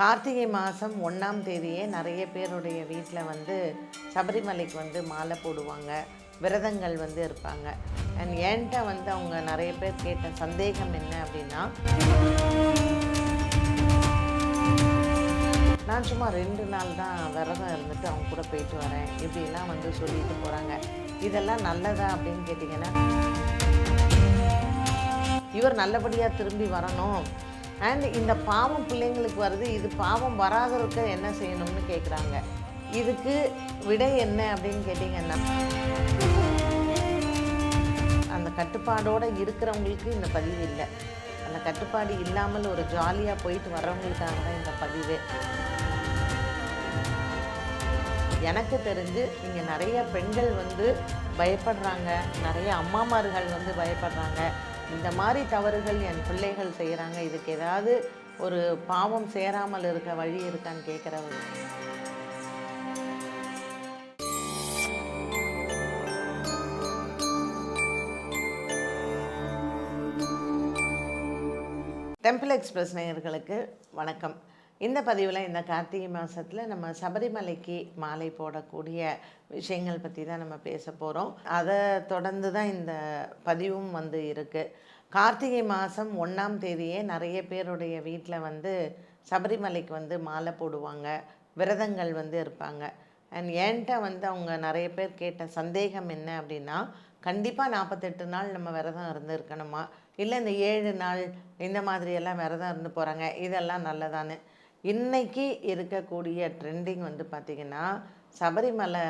கார்த்திகை மாதம் ஒன்றாம் தேதியே நிறைய பேருடைய வீட்டில் வந்து சபரிமலைக்கு வந்து மாலை போடுவாங்க விரதங்கள் வந்து இருப்பாங்க. அண்ட் என்கிட்ட வந்து அவங்க நிறைய பேர் கேட்ட சந்தேகம் என்ன அப்படின்னா நான் சும்மா ரெண்டு நாள் தான் விரதம் இருந்துட்டு அவங்க கூட போயிட்டு வரேன் இப்படிலாம் வந்து சொல்லிட்டு போகிறாங்க இதெல்லாம் நல்லதா அப்படின்னு கேட்டிங்கன்னா இவர் நல்லபடியாக திரும்பி வரணும். அண்ட் இந்த பாவம் பிள்ளைங்களுக்கு வருது இது பாவம் வராத இருக்க என்ன செய்யணும்னு கேட்குறாங்க இதுக்கு விடை என்ன அப்படின்னு கேட்டிங்கன்னா அந்த கட்டுப்பாடோடு இருக்கிறவங்களுக்கு இந்த பதிவு இல்லை. அந்த கட்டுப்பாடு இல்லாமல் ஒரு ஜாலியாக போயிட்டு வர்றவங்களுக்காக தான் இந்த பதிவு. எனக்கு தெரிஞ்சு இங்கே நிறைய பெண்கள் வந்து பயப்படுறாங்க நிறைய அம்மாமார்கள் வந்து பயப்படுறாங்க. இந்த மாதிரி தவறுகள் என் பிள்ளைகள் செய்கிறாங்க இதுக்கு ஏதாவது ஒரு பாவம் சேராமல் இருக்க வழி இருக்கான்னு கேட்குறவங்க. டெம்பிள் எக்ஸ்பிரஸ் நேயர்களுக்கு வணக்கம். இந்த பதிவில் இந்த கார்த்திகை மாதத்தில் நம்ம சபரிமலைக்கு மாலை போடக்கூடிய விஷயங்கள் பற்றி தான் நம்ம பேச போகிறோம் அதை தொடர்ந்து தான் இந்த பதிவும் வந்து இருக்குது கார்த்திகை மாதம் ஒன்றாம் தேதியே நிறைய பேருடைய வீட்டில் வந்து சபரிமலைக்கு வந்து மாலை போடுவாங்க. விரதங்கள் வந்து இருப்பாங்க. அண்ட் என்கிட்ட வந்து அவங்க நிறைய பேர் கேட்ட சந்தேகம் என்ன அப்படின்னா கண்டிப்பாக நாற்பத்தெட்டு நாள் நம்ம விரதம் இருந்து இருக்கணுமா இல்லை இந்த ஏழு நாள் இந்த மாதிரியெல்லாம் விரதம் இருந்து போகிறாங்க இதெல்லாம் நல்லதானு இன்னைக்கு இருக்கக்கூடிய ட்ரெண்டிங் வந்து பார்த்திங்கன்னா சபரிமலை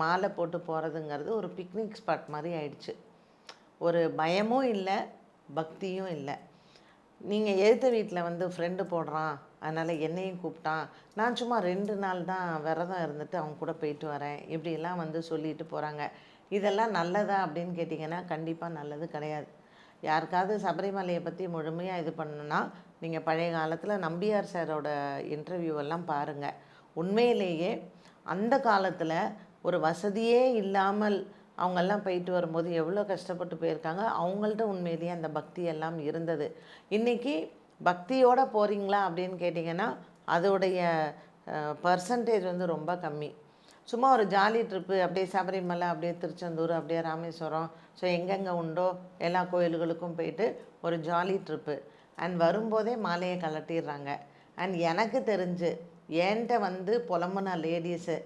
மாலை போட்டு போகிறதுங்கிறது ஒரு பிக்னிக் ஸ்பாட் மாதிரி ஆயிடுச்சு. ஒரு பயமும் இல்லை பக்தியும் இல்லை. நீங்கள் எழுத்த வீட்டில் வந்து ஃப்ரெண்டு போடுறான் அதனால் என்னையும் கூப்பிட்டான். நான் சும்மா ரெண்டு நாள் தான் விரதம் இருந்துட்டு அவங்க கூட போயிட்டு வரேன் இப்படிலாம் வந்து சொல்லிட்டு போகிறாங்க இதெல்லாம் நல்லதா அப்படின்னு கேட்டிங்கன்னா கண்டிப்பாக நல்லது கிடையாது. யாருக்காவது சபரிமலையை பற்றி முழுமையாக இது பண்ணணுன்னா நீங்கள் பழைய காலத்தில் நம்பியார் சாரோட இன்டர்வியூ எல்லாம் பாருங்கள் உண்மையிலேயே அந்த காலத்தில் ஒரு வசதியே இல்லாமல் அவங்கெல்லாம் போயிட்டு வரும்போது எவ்வளோ கஷ்டப்பட்டு போயிருக்காங்க. அவங்கள்ட்ட உண்மையிலேயே அந்த பக்தி எல்லாம் இருந்தது. இன்றைக்கி பக்தியோடு போகிறீங்களா அப்படின்னு கேட்டிங்கன்னா அதோடைய பர்சன்டேஜ் வந்து ரொம்ப கம்மி. சும்மா ஒரு ஜாலி ட்ரிப்பு அப்படியே சபரிமலை அப்படியே திருச்செந்தூர் அப்படியே ராமேஸ்வரம். ஸோ எங்கெங்கே உண்டோ எல்லா கோயில்களுக்கும் போயிட்டு ஒரு ஜாலி ட்ரிப்பு அண்ட் வரும்போதே மாலையை கலட்டிடுறாங்க அண்ட் எனக்கு தெரிஞ்சு என்கிட்ட வந்து புலம்புன லேடிஸு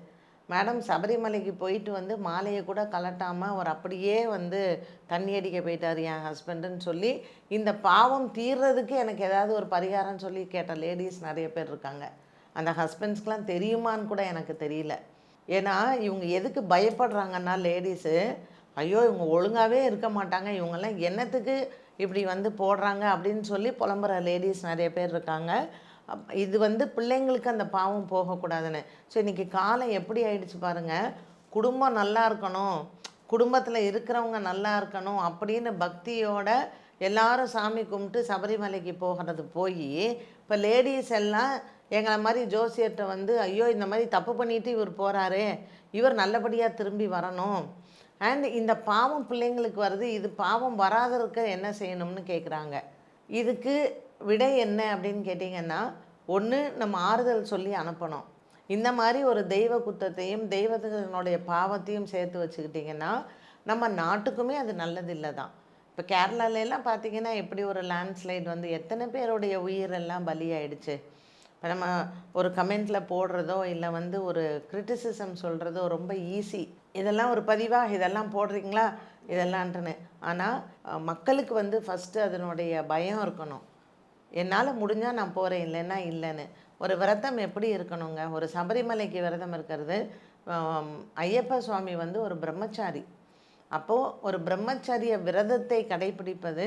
மேடம் சபரிமலைக்கு போயிட்டு வந்து மாலையை கூட கலட்டாமல் அவர் அப்படியே வந்து தண்ணி அடிக்க போயிட்டார் என் ஹஸ்பண்டுன்னு சொல்லி இந்த பாவம் தீர்றதுக்கு எனக்கு ஏதாவது ஒரு பரிகாரம் சொல்லி கேட்ட லேடிஸ் நிறைய பேர் இருக்காங்க. அந்த ஹஸ்பண்ட்ஸ்க்கெலாம் தெரியுமான்னு கூட எனக்கு தெரியல. ஏன்னா இவங்க எதுக்கு பயப்படுறாங்கன்னா லேடிஸு ஐயோ இவங்க ஒழுங்காகவே இருக்க மாட்டாங்க. இவங்கெல்லாம் என்னத்துக்கு இப்படி வந்து போடுறாங்க அப்படின்னு சொல்லி புலம்புற லேடிஸ் நிறைய பேர் இருக்காங்க. இது வந்து பிள்ளைங்களுக்கு அந்த பாவம் போகக்கூடாதுன்னு. ஸோ இன்றைக்கி காலம் எப்படி ஆயிடுச்சு பாருங்கள் குடும்பம் நல்லா இருக்கணும். குடும்பத்தில் இருக்கிறவங்க நல்லா இருக்கணும் அப்படின்னு பக்தியோட எல்லாரும் சாமி கும்பிட்டு சபரிமலைக்கு போகிறது போய் இப்போ லேடிஸ் எல்லாம் எங்களை மாதிரி ஜோசியர்கிட்ட வந்து ஐயோ இந்த மாதிரி தப்பு பண்ணிட்டு இவர் போகிறாரு இவர் நல்லபடியாக திரும்பி வரணும். அண்ட் இந்த பாவம் பிள்ளைங்களுக்கு வருது இது பாவம் வராத இருக்க என்ன செய்யணும்னு கேட்குறாங்க இதுக்கு விடை என்ன அப்படின்னு கேட்டிங்கன்னா ஒன்று நம்ம ஆறுதல் சொல்லி அனுப்பணும். இந்த மாதிரி ஒரு தெய்வ குத்தத்தையும் தெய்வத்தினுடைய பாவத்தையும் சேர்த்து வச்சுக்கிட்டிங்கன்னா நம்ம நாட்டுக்குமே அது நல்லதில்லை தான் இப்போ கேரளாலெல்லாம் பார்த்தீங்கன்னா எப்படி ஒரு லேண்ட்ஸ்லைட் வந்து எத்தனை பேருடைய உயிரெல்லாம் பலியாயிடுச்சு இப்போ நம்ம ஒரு கமெண்ட்டில் போடுறதோ இல்லை வந்து ஒரு கிரிட்டிசிசம் சொல்கிறதோ ரொம்ப ஈஸி இதெல்லாம் ஒரு பதிவாக இதெல்லாம் போடுறீங்களா? இதெல்லாம்ன்ட்டுன்னு ஆனால் மக்களுக்கு வந்து ஃபஸ்ட்டு அதனுடைய பயம் இருக்கணும். என்னால் முடிஞ்சால் நான் போகிறேன் இல்லைன்னா இல்லைன்னு. ஒரு விரதம் எப்படி இருக்கணுங்க? ஒரு சபரிமலைக்கு விரதம் இருக்கிறது ஐயப்ப சுவாமி வந்து ஒரு பிரம்மச்சாரி. அப்போது ஒரு பிரம்மச்சரிய விரதத்தை கடைபிடிப்பது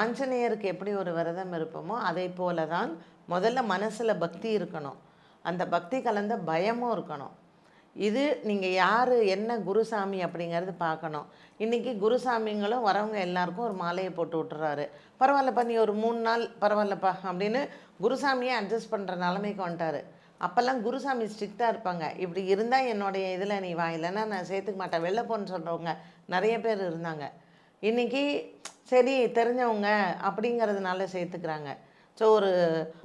ஆஞ்சநேயருக்கு எப்படி ஒரு விரதம் இருப்போமோ அதே போல தான் முதல்ல மனசில் பக்தி இருக்கணும். அந்த பக்தி கலந்த பயமும் இருக்கணும். இது நீங்கள் யார் என்ன குருசாமி அப்படிங்கிறது பார்க்கணும். இன்றைக்கி குருசாமிங்களும் வரவங்க எல்லாருக்கும் ஒரு மாலையை போட்டு விட்டுறாரு. பரவாயில்லப்பா நீ ஒரு மூணு நாள் பரவாயில்லப்பா அப்படின்னு குருசாமியை அட்ஜஸ்ட் பண்ணுற நிலமைக்கு வந்துட்டாரு. அப்போல்லாம் குருசாமி ஸ்ட்ரிக்டாக இருப்பாங்க. இப்படி இருந்தால் என்னுடைய இதில் நீ வா இல்லைன்னா நான் சேர்த்துக்க மாட்டேன். வெளில போன்னு சொல்கிறவங்க நிறைய பேர் இருந்தாங்க. இன்றைக்கி சரி தெரிஞ்சவங்க அப்படிங்கிறதுனால சேர்த்துக்கிறாங்க. ஸோ ஒரு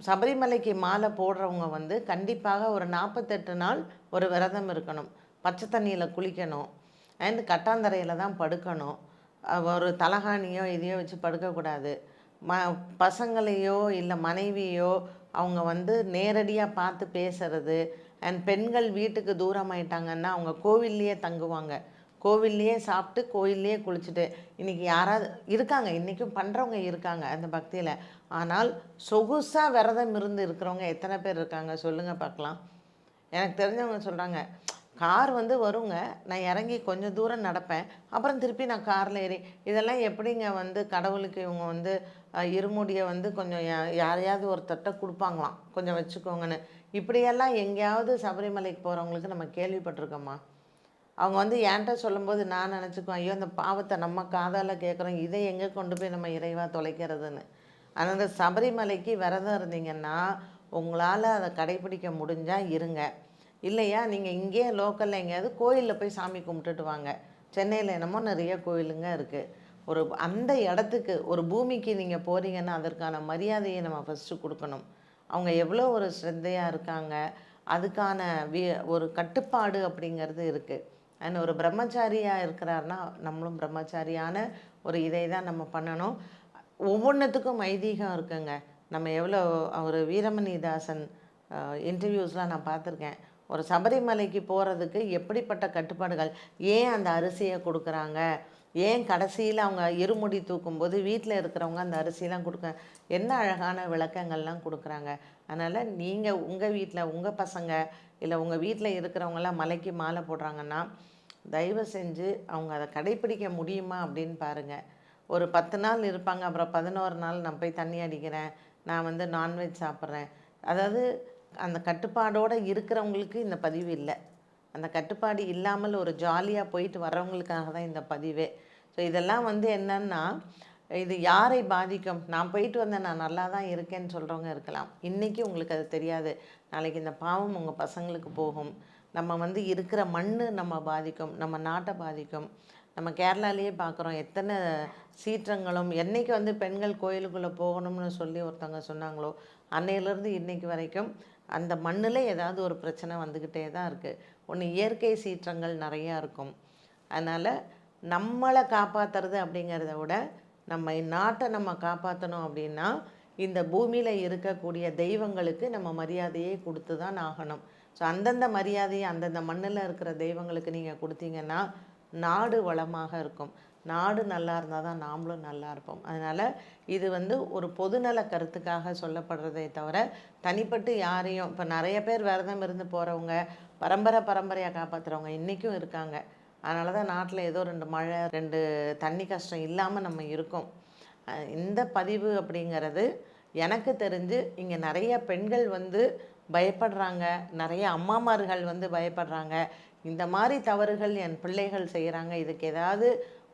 சபரிமலைக்கு மாலை போடுறவங்க வந்து கண்டிப்பாக ஒரு நாற்பத்தெட்டு நாள் ஒரு விரதம் இருக்கணும். பச்சை தண்ணியில் குளிக்கணும். அண்ட் கட்டாந்தரையில் தான் படுக்கணும். ஒரு தலகாணியோ இதையோ வச்சு படுக்கக்கூடாது. ம பசங்களையோ இல்லை மனைவியோ அவங்க வந்து நேரடியாக பார்த்து பேசுறது. அண்ட் பெண்கள் வீட்டுக்கு தூரமாயிட்டாங்கன்னா அவங்க கோவில்லையே தங்குவாங்க. கோவில்லையே சாப்பிட்டு கோயில்லையே குளிச்சுட்டு இன்றைக்கி யாராவது இருக்காங்க இன்றைக்கும் பண்ணுறவங்க இருக்காங்க அந்த பக்தியில். ஆனால் சொகுசாக விரதம் இருந்து இருக்கிறவங்க எத்தனை பேர் இருக்காங்க சொல்லுங்கள் பார்க்கலாம். எனக்கு தெரிஞ்சவங்க சொல்கிறாங்க கார் வந்து வருங்க நான் இறங்கி கொஞ்சம் தூரம் நடப்பேன் அப்புறம் திருப்பி நான் காரில் ஏறி இதெல்லாம் எப்படிங்க வந்து கடவுளுக்கு இவங்க வந்து இருமுடியை வந்து கொஞ்சம் யா- யாரையாவது ஒருத்தர்கிட்ட கொடுப்பாங்களாம். கொஞ்சம் வச்சுக்கோங்கன்னு. இப்படியெல்லாம் எங்கேயாவது சபரிமலைக்கு போகிறவங்களுக்கு நம்ம கேள்விப்பட்டிருக்கோம்மா அவங்க வந்து என்கிட்ட சொல்லும்போது நான் நினச்சிக்குவேன் ஐயோ அந்த பாவத்தை நம்ம காதால் கேட்குறோம் இதை எங்கே கொண்டு போய் நம்ம இறைவா தொலைக்கிறதுன்னு? அதனால் சபரிமலைக்கு விரதம் இருந்தீங்கன்னா உங்களால் அதை கடைப்பிடிக்க முடிஞ்சால் இருங்க. இல்லையா நீங்கள் இங்கேயே லோக்கலில் எங்கேயாவது கோயிலில் போய் சாமி கும்பிட்டுட்டு வாங்க. சென்னையில் என்னமோ நிறைய கோயிலுங்க இருக்குது ஒரு அந்த இடத்துக்கு ஒரு பூமிக்கு நீங்கள் போகிறீங்கன்னா அதற்கான மரியாதையை நம்ம ஃபஸ்ட்டு கொடுக்கணும். அவங்க எவ்வளோ ஒரு ஸ்ரத்தையாக இருக்காங்க. அதுக்கான வி ஒரு கட்டுப்பாடு அப்படிங்கிறது இருக்குது அண்ட் ஒரு பிரம்மச்சாரியாக இருக்கிறாருன்னா நம்மளும் பிரம்மச்சாரியான ஒரு இதை தான் நம்ம பண்ணணும். ஒவ்வொன்றுத்துக்கும் ஐதீகம் இருக்குங்க. நம்ம எவ்வளோ அவர் வீரமணிதாசன் இன்டர்வியூஸ்லாம் நான் பார்த்துருக்கேன். ஒரு சபரிமலைக்கு போகிறதுக்கு எப்படிப்பட்ட கட்டுப்பாடுகள்? ஏன் அந்த அரிசியை கொடுக்குறாங்க? ஏன் கடைசியில் அவங்க இருமுடி தூக்கும்போது வீட்டில் இருக்கிறவங்க அந்த அரிசிலாம் கொடுக்க என்ன அழகான விளக்கங்கள்லாம் கொடுக்குறாங்க? அதனால் நீங்கள் உங்கள் வீட்டில் உங்கள் பசங்க இல்லை உங்கள் வீட்டில் இருக்கிறவங்களாம் மலைக்கு மாலை போடுறாங்கன்னா தயவு செஞ்சு அவங்க அதை கடைப்பிடிக்க முடியுமா அப்படின்னு பாருங்கள் ஒரு பத்து நாள் இருப்பாங்க அப்புறம் பதினோரு நாள் நான் போய் தண்ணி அடிக்கிறேன் நான் வந்து நான்வெஜ் சாப்பிட்றேன். அதாவது அந்த கட்டுப்பாடோடு இருக்கிறவங்களுக்கு இந்த பதிவு இல்லை. அந்த கட்டுப்பாடு இல்லாமல் ஒரு ஜாலியாக போயிட்டு வர்றவங்களுக்காக தான் இந்த பதிவே. ஸோ இதெல்லாம் வந்து என்னன்னா இது யாரை பாதிக்கும்? நான் போயிட்டு வந்தேன் நான் நல்லா தான் இருக்கேன்னு சொல்கிறவங்க இருக்கலாம். இன்றைக்கி உங்களுக்கு அது தெரியாது. நாளைக்கு இந்த பாவம் உங்கள் பசங்களுக்கு போகும். நம்ம வந்து இருக்கிற மண் நம்ம பாதிக்கும் நம்ம நாட்டை பாதிக்கும். நம்ம கேரளாலேயே பார்க்குறோம் எத்தனை சீற்றங்களும். என்றைக்கு வந்து பெண்கள் கோயிலுக்குள்ளே போகணும்னு சொல்லி ஒருத்தவங்க சொன்னாங்களோ அன்னையிலேருந்து இன்னைக்கு வரைக்கும் அந்த மண்ணில் ஏதாவது ஒரு பிரச்சனை வந்துக்கிட்டே தான் இருக்குது ஒன்று இயற்கை சீற்றங்கள் நிறையா இருக்கும். அதனால் நம்மளை காப்பாற்றுறது அப்படிங்கிறத விட நம்ம நாட்டை நம்ம காப்பாற்றணும் அப்படின்னா இந்த பூமியில் இருக்கக்கூடிய தெய்வங்களுக்கு நம்ம மரியாதையை கொடுத்து தான் ஆகணும். ஸோ அந்தந்த மரியாதையை அந்தந்த மண்ணில் இருக்கிற தெய்வங்களுக்கு நீங்கள் கொடுத்தீங்கன்னா நாடு வளமாக இருக்கும். நாடு நல்லா இருந்தால் தான் நாமளும் நல்லா இருப்போம். அதனால் இது வந்து ஒரு பொதுநல கருத்துக்காக சொல்லப்படுறதே தவிர தனிப்பட்டு யாரையும் இப்போ நிறைய பேர் விரதம் இருந்து போகிறவங்க பரம்பரை பரம்பரையாக காப்பாற்றுறவங்க இன்றைக்கும் இருக்காங்க. அதனால தான் நாட்டில் ஏதோ ரெண்டு மழை ரெண்டு தண்ணி கஷ்டம் இல்லாமல் நம்ம இருக்கோம். இந்த பதிவு அப்படிங்கிறது எனக்கு தெரிஞ்சு இங்கே நிறைய பெண்கள் வந்து பயப்படுறாங்க. நிறைய அம்மாமார்கள் வந்து பயப்படுறாங்க. இந்த மாதிரி தவறுகள் என் பிள்ளைகள் செய்கிறாங்க இதுக்கு ஏதாவது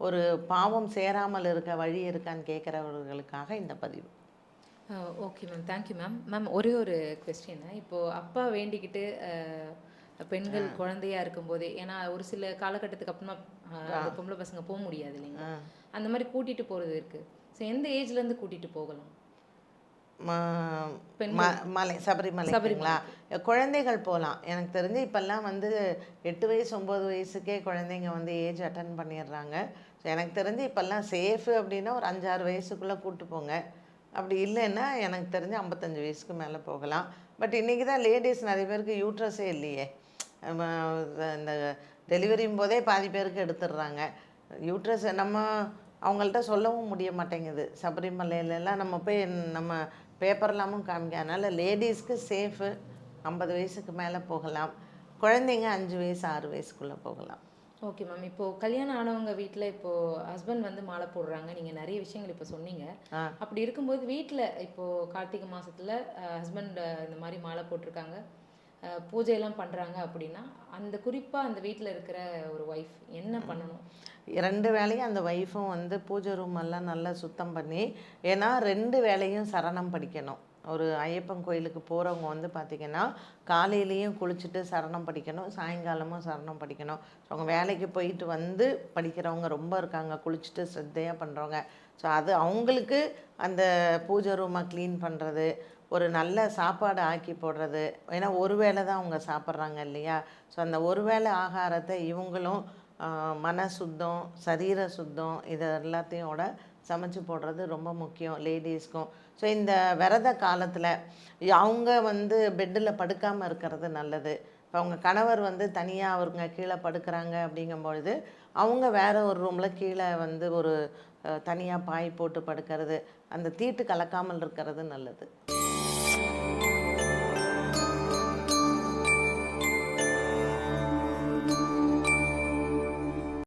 ஒரு பாவம் சேராமல் இருக்க வழி இருக்கான்னு கேட்குறவர்களுக்காக இந்த பதிவு. Okay ma'am. Thank you ma'am. Ma'am ஒரே ஒரு கொஸ்டின் இப்போது அப்பா வேண்டிக்கிட்டு பெண்கள் குழந்தையா இருக்கும்போதே ஏன்னா ஒரு சில காலகட்டத்துக்கு அப்புறமா பொம்பளை பசங்க போக முடியாது இல்லைங்களா? அந்த மாதிரி கூட்டிட்டு போறது இருக்கு. ஸோ எந்த ஏஜ்ல இருந்து கூட்டிட்டு போகலாம்? மலை சபரிமலைங்களா குழந்தைகள் போகலாம். எனக்கு தெரிஞ்சு இப்போல்லாம் வந்து எட்டு வயசு ஒம்பது வயசுக்கே குழந்தைங்க வந்து ஏஜ் அட்டன் பண்ணிடுறாங்க. ஸோ எனக்கு தெரிஞ்சு இப்போல்லாம் சேஃபு அப்படின்னா ஒரு அஞ்சாறு வயசுக்குள்ளே கூட்டு போங்க. அப்படி இல்லைன்னா எனக்கு தெரிஞ்சு ஐம்பத்தஞ்சு வயசுக்கு மேலே போகலாம். பட் இன்றைக்கி தான் லேடிஸ் நிறைய பேருக்கு யூட்ரஸே இல்லையே. இந்த டெலிவரியும் போதே பாதி பேருக்கு எடுத்துடுறாங்க. யூட்ரஸ் நம்ம அவங்கள்ட்ட சொல்லவும் முடிய மாட்டேங்குது. சபரிமலையிலலாம் நம்ம போய் நம்ம பேப்பர்லாமும் காமிக்க. அதனால் லேடிஸ்க்கு சேஃபு ஐம்பது வயசுக்கு மேலே போகலாம். குழந்தைங்க அஞ்சு வயசு ஆறு வயசுக்குள்ளே போகலாம். Okay ma'am. இப்போ கல்யாணம் ஆனவங்க வீட்ல இப்போ ஹஸ்பண்ட் வந்து மாலை போடுறாங்க. நீங்க நிறைய விஷயங்கள் இப்போ சொன்னீங்க. அப்படி இருக்கும்போது வீட்ல இப்போ கார்த்திகை மாசத்துல ஹஸ்பண்ட் இந்த மாதிரி மாலை போட்டிருக்காங்க? பூஜையெல்லாம் பண்ணுறாங்க அப்படின்னா அந்த குறிப்பாக அந்த வீட்டில் இருக்கிற ஒரு ஒய்ஃப் என்ன பண்ணணும்? ரெண்டு வேளையும் அந்த ஒய்ஃபும் வந்து பூஜை ரூம் எல்லாம் நல்லா சுத்தம் பண்ணி ஏன்னா ரெண்டு வேளையும் சரணம் படிக்கணும். ஒரு ஐயப்பன் கோயிலுக்கு போகிறவங்க வந்து பார்த்திங்கன்னா காலையிலேயும் குளிச்சுட்டு சரணம் படிக்கணும் சாயங்காலமும் சரணம் படிக்கணும். ஸோ அவங்க வேலைக்கு போயிட்டு வந்து படிக்கிறவங்க ரொம்ப இருக்காங்க குளிச்சுட்டு ஸ்ரத்தையாக பண்ணுறவங்க ஸோ அது அவங்களுக்கு அந்த பூஜை ரூமை க்ளீன் பண்ணுறது ஒரு நல்ல சாப்பாடு ஆக்கி போடுறது. ஏன்னா ஒரு வேளை தான் அவங்க சாப்பிட்றாங்க இல்லையா? ஸோ அந்த ஒரு வேளை ஆகாரத்தை இவங்களும் மன சுத்தம் சரீர சுத்தம் இது எல்லாத்தையோட சமைச்சு போடுறது ரொம்ப முக்கியம் லேடிஸ்க்கும். ஸோ இந்த விரத காலத்தில் அவங்க வந்து பெட்டில் படுக்காமல் இருக்கிறது நல்லது. இப்போ அவங்க கணவர் வந்து தனியாக அவருங்க கீழே படுக்கிறாங்க அப்படிங்கும்பொழுது அவங்க வேறு ஒரு ரூமில் கீழே வந்து ஒரு தனியாக பாய் போட்டு படுக்கிறது. அந்த தீட்டு கலக்காமல் இருக்கிறது நல்லது.